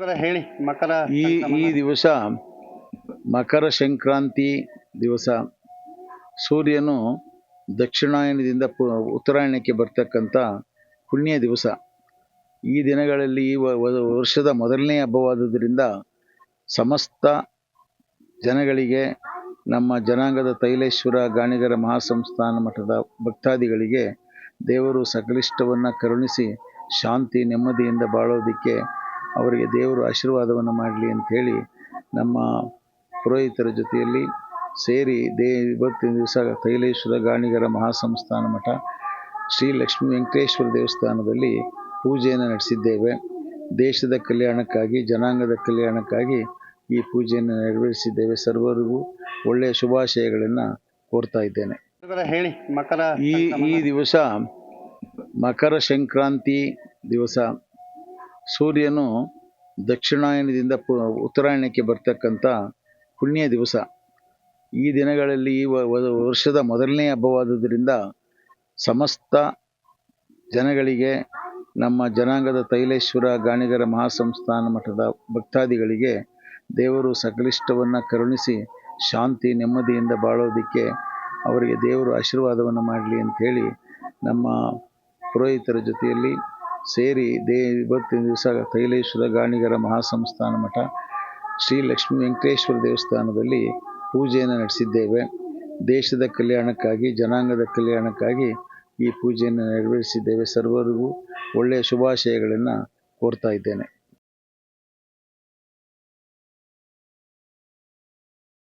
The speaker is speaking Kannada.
ಹೇಳಿ ಮಕರ ಈ ಈ ದಿವಸ ಮಕರ ಸಂಕ್ರಾಂತಿ ದಿವಸ ಸೂರ್ಯನು ದಕ್ಷಿಣಾಯನದಿಂದ ಪು- ಉತ್ತರಾಯಣಕ್ಕೆ ಬರ್ತಕ್ಕಂಥ ಪುಣ್ಯ ದಿವಸ. ಈ ದಿನಗಳಲ್ಲಿ ಈ ವರ್ಷದ ಮೊದಲನೇ ಹಬ್ಬವಾದುದರಿಂದ ಸಮಸ್ತ ಜನಗಳಿಗೆ ನಮ್ಮ ಜನಾಂಗದ ತೈಲೇಶ್ವರ ಗಾಣಿಗರ ಮಹಾಸಂಸ್ಥಾನ ಮಠದ ಭಕ್ತಾದಿಗಳಿಗೆ ದೇವರು ಸಕಲಿಷ್ಟವನ್ನು ಕರುಣಿಸಿ ಶಾಂತಿ ನೆಮ್ಮದಿಯಿಂದ ಬಾಳೋದಕ್ಕೆ ಅವರಿಗೆ ದೇವರು ಆಶೀರ್ವಾದವನ್ನು ಮಾಡಲಿ ಅಂಥೇಳಿ ನಮ್ಮ ಪುರೋಹಿತರ ಜೊತೆಯಲ್ಲಿ ಸೇರಿ ದೇ ಇವತ್ತಿನ ದಿವಸ ತೈಲೇಶ್ವರ ಗಾಣಿಗರ ಮಹಾಸಂಸ್ಥಾನ ಮಠ ಶ್ರೀ ಲಕ್ಷ್ಮೀ ವೆಂಕಟೇಶ್ವರ ದೇವಸ್ಥಾನದಲ್ಲಿ ಪೂಜೆಯನ್ನು ನಡೆಸಿದ್ದೇವೆ. ದೇಶದ ಕಲ್ಯಾಣಕ್ಕಾಗಿ ಜನಾಂಗದ ಕಲ್ಯಾಣಕ್ಕಾಗಿ ಈ ಪೂಜೆಯನ್ನು ನೆರವೇರಿಸಿದ್ದೇವೆ. ಸರ್ವರಿಗೂ ಒಳ್ಳೆಯ ಶುಭಾಶಯಗಳನ್ನು ಕೋರ್ತಾ ಇದ್ದೇನೆ. ಹೇಳಿ ಮಕರ ಈ ಈ ದಿವಸ ಮಕರ ಸಂಕ್ರಾಂತಿ ದಿವಸ. ಸೂರ್ಯನು ದಕ್ಷಿಣಾಯನದಿಂದ ಪು- ಉತ್ತರಾಯಣಕ್ಕೆ ಬರ್ತಕ್ಕಂಥ ಪುಣ್ಯ ದಿವಸ. ಈ ದಿನಗಳಲ್ಲಿ ಈ ವರ್ಷದ ಮೊದಲನೇ ಹಬ್ಬವಾದುದರಿಂದ ಸಮಸ್ತ ಜನಗಳಿಗೆ, ನಮ್ಮ ಜನಾಂಗದ ತೈಲೇಶ್ವರ ಗಾಣಿಗರ ಮಹಾಸಂಸ್ಥಾನ ಮಠದ ಭಕ್ತಾದಿಗಳಿಗೆ ದೇವರು ಸಕಲಿಷ್ಟವನ್ನು ಕರುಣಿಸಿ ಶಾಂತಿ, ನೆಮ್ಮದಿಯಿಂದ ಬಾಳೋದಕ್ಕೆ ಅವರಿಗೆ ದೇವರು ಆಶೀರ್ವಾದವನ್ನು ಮಾಡಲಿ ಅಂಥೇಳಿ ನಮ್ಮ ಪುರೋಹಿತರ ಜೊತೆಯಲ್ಲಿ ಸೇರಿ ದೇ ಇವತ್ತಿನ ದಿವಸ ತೈಲೇಶ್ವರ ಗಾಣಿಗರ ಮಹಾಸಂಸ್ಥಾನ ಮಠ ಶ್ರೀ ಲಕ್ಷ್ಮೀ ವೆಂಕಟೇಶ್ವರ ದೇವಸ್ಥಾನದಲ್ಲಿ ಪೂಜೆಯನ್ನು ನಡೆಸಿದ್ದೇವೆ. ದೇಶದ ಕಲ್ಯಾಣಕ್ಕಾಗಿ, ಜನಾಂಗದ ಕಲ್ಯಾಣಕ್ಕಾಗಿ ಈ ಪೂಜೆಯನ್ನು ನೆರವೇರಿಸಿದ್ದೇವೆ. ಸರ್ವರಿಗೂ ಒಳ್ಳೆಯ ಶುಭಾಶಯಗಳನ್ನು ಕೋರ್ತಾ ಇದ್ದೇನೆ.